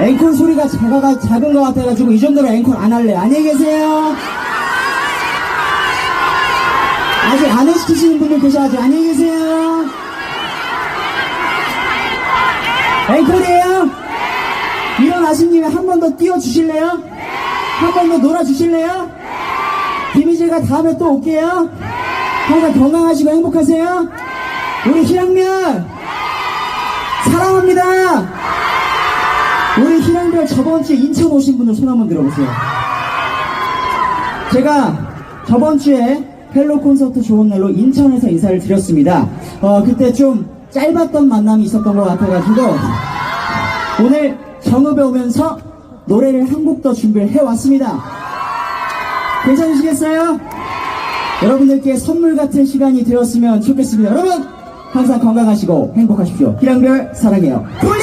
앵콜 소리가 작아가, 작은 것 같아가지고 이 정도로 앵콜 안 할래. 안녕히 계세요. 아직 안 해시키시는 분들 계셔가지고 안녕히 계세요. 앵콜이에요? 일어나신 김에 한 번더 띄워주실래요? 한 번 더 놀아주실래요? 김희재가 다음에 또 올게요. 항상 건강하시고 행복하세요. 우리 희랑면 사랑합니다. 우리 희랑별 주에 인천 오신 분들 손 한번 들어보세요. 제가 저번 주에 헬로 콘서트 좋은 날로 인천에서 인사를 드렸습니다. 어, 그때 좀 짧았던 만남이 있었던 것 같아가지고 오늘 정읍에 오면서 노래를 한 곡 더 준비를 해왔습니다. 괜찮으시겠어요? 여러분들께 선물 같은 시간이 되었으면 좋겠습니다. 여러분, 항상 건강하시고 행복하십시오. 희랑별 사랑해요. 돌리